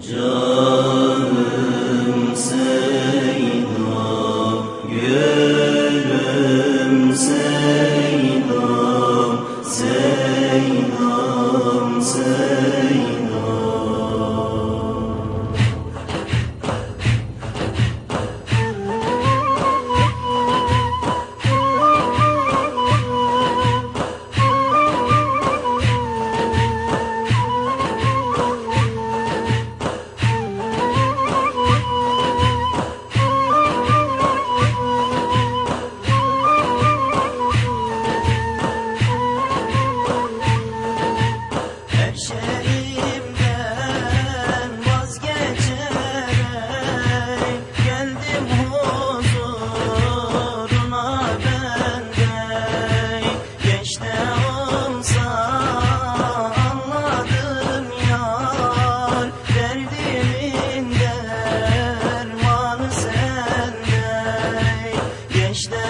Canım sen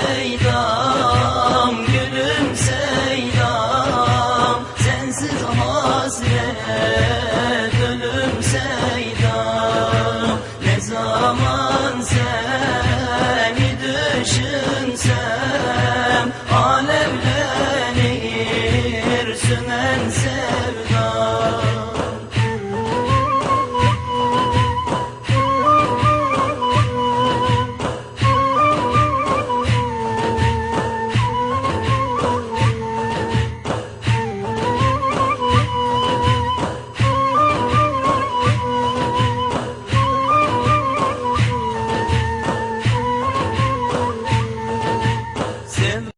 Seydam, gülüm Seydam Sensiz hasret, ölüm Seydam. Ne zaman seni düşünsem Alemlenir sümen Seydam